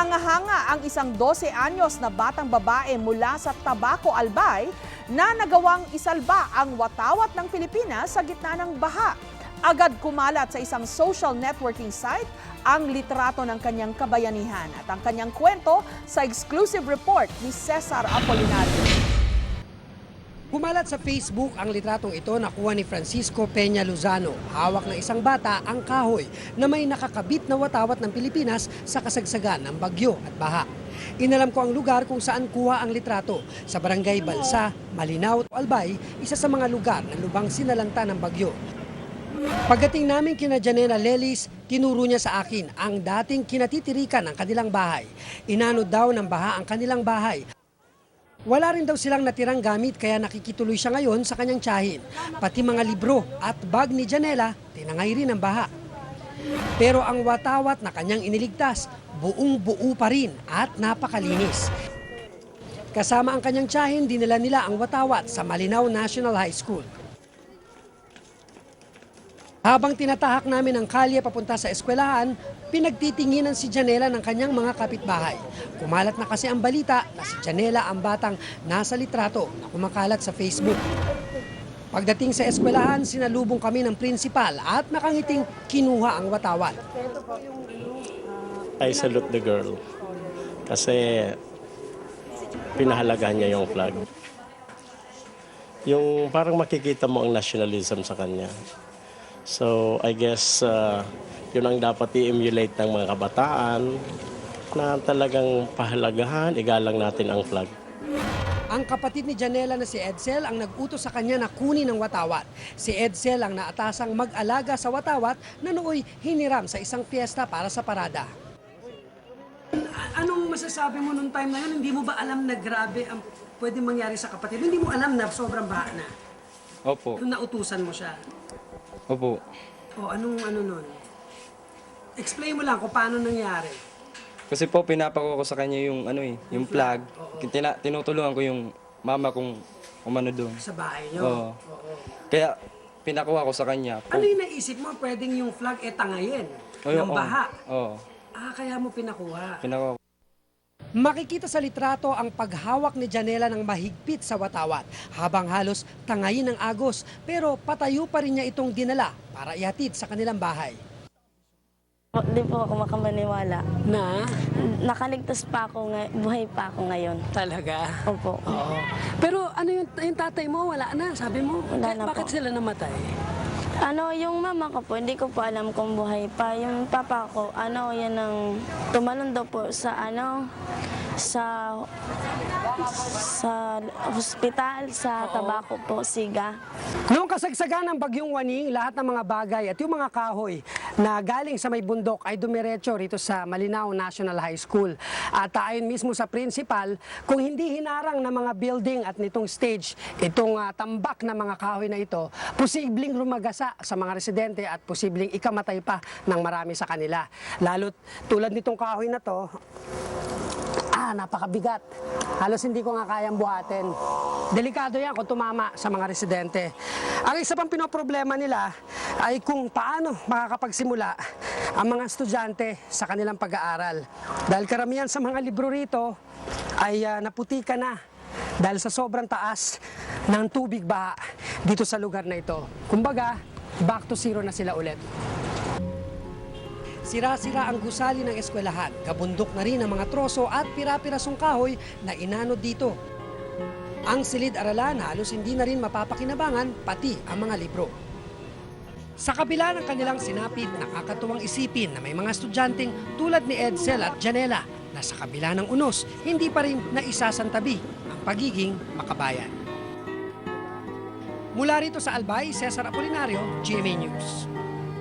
Hanga-hanga ang isang 12 anyos na batang babae mula sa Tabaco, Albay na nagawang isalba ang watawat ng Pilipinas sa gitna ng baha. Agad kumalat sa isang social networking site ang litrato ng kanyang kabayanihan at ang kanyang kwento sa exclusive report ni Cesar Apolinario. Kumalat sa Facebook ang litratong ito nakuha ni Francisco Peña Luzano. Hawak ng isang bata ang kahoy na may nakakabit na watawat ng Pilipinas sa kasagsagan ng bagyo at baha. Inalam ko ang lugar kung saan kuha ang litrato. Sa barangay Balsa, Malinaw, Albay, isa sa mga lugar na lubang sinalanta ng bagyo. Pagdating namin kina Janela Lelis, tinuro niya sa akin ang dating kinatitirikan ng kanilang bahay. Inano daw ng baha ang kanilang bahay wala rin daw silang natirang gamit kaya nakikituloy siya ngayon sa kanyang tiyahin. Pati mga libro at bag ni Janela, tinangay rin ng baha. Pero ang watawat na kanyang iniligtas, buong buo pa rin at napakalinis. Kasama ang kanyang tiyahin, dinala nila ang watawat sa Malinaw National High School. Habang tinatahak namin ang kalye papunta sa eskwelahan, pinagtitinginan si Janela ng kanyang mga kapitbahay. Kumalat na kasi ang balita na si Janela ang batang nasa litrato na kumakalat sa Facebook. Pagdating sa eskwelahan, sinalubong kami ng prinsipal at nakangiting kinuha ang watawat. I salute the girl. Kasi pinahalagahan niya yung flag. Yung parang makikita mo ang nationalism sa kanya. So I guess uh, yun ang dapat i-emulate ng mga kabataan na talagang pahalagahan, igalang natin ang flag. Ang kapatid ni Janela na si Edsel ang nag-utos sa kanya na kunin ang watawat. Si Edsel ang naatasang mag-alaga sa watawat na nooy hiniram sa isang piyesta para sa parada. Anong masasabi mo nung time na yun? Hindi mo ba alam na grabe ang pwedeng mangyari sa kapatid? Hindi mo alam na sobrang baha na. Opo. Nung nautusan mo siya. Opo. O anong ano nun? Explain mo lang kung paano nangyari. Kasi po pinapako ko sa kanya yung ano eh, yung plug. Tina, tinutulungan ko yung mama kong umano doon. Sa bahay niyo. Oo. Kaya pinakuha ko sa kanya. Ano yung naisip mo? Pwedeng yung flag e tangayin Oh, ng oo. baha. Oo. Ah, kaya mo pinakuha. Pinakuha ko. Makikita sa litrato ang paghawak ni Janela ng mahigpit sa watawat habang halos tangayin ng agos pero patayo pa rin niya itong dinala para ihatid sa kanilang bahay. Di po ako makamaniwala. Na? Nakaligtas pa ako, ngay- buhay pa ako ngayon. Talaga? Opo. Oo. Pero ano yung, yung tatay mo? Wala na, sabi mo? Wala na bakit po. sila namatay? Ano, yung mama ko po, hindi ko po alam kung buhay pa. Yung papa ko, ano, yan ang tumalon daw po sa, ano, sa, sa hospital, sa tabako po, siga. Noong kasagsagan ng bagyong waning, lahat ng mga bagay at yung mga kahoy na galing sa may bundok ay dumiretso rito sa Malinaw National High School. At ayon mismo sa principal, kung hindi hinarang ng mga building at nitong stage, itong ah, tambak na mga kahoy na ito, posibleng rumagasa sa mga residente at posibleng ikamatay pa ng marami sa kanila. Lalo't tulad nitong kahoy na to, Ah, napakabigat. Halos hindi ko nga kayang buhatin. Delikado yan kung tumama sa mga residente. Ang isa pang pinoproblema nila ay kung paano makakapagsimula ang mga estudyante sa kanilang pag-aaral. Dahil karamihan sa mga libro rito ay ah, naputika na dahil sa sobrang taas ng tubig baha dito sa lugar na ito. Kumbaga, back to zero na sila ulit. Sira-sira ang gusali ng eskwelahan, kabundok na rin ang mga troso at pira-pirasong kahoy na inanod dito. Ang silid-aralan halos hindi na rin mapapakinabangan pati ang mga libro. Sa kabila ng kanilang sinapit, nakakatuwang isipin na may mga estudyanteng tulad ni Edsel at Janela na sa kabila ng unos, hindi pa rin naisasantabi ang pagiging makabayan. Mula rito sa Albay, Cesar Apolinario, GMA News.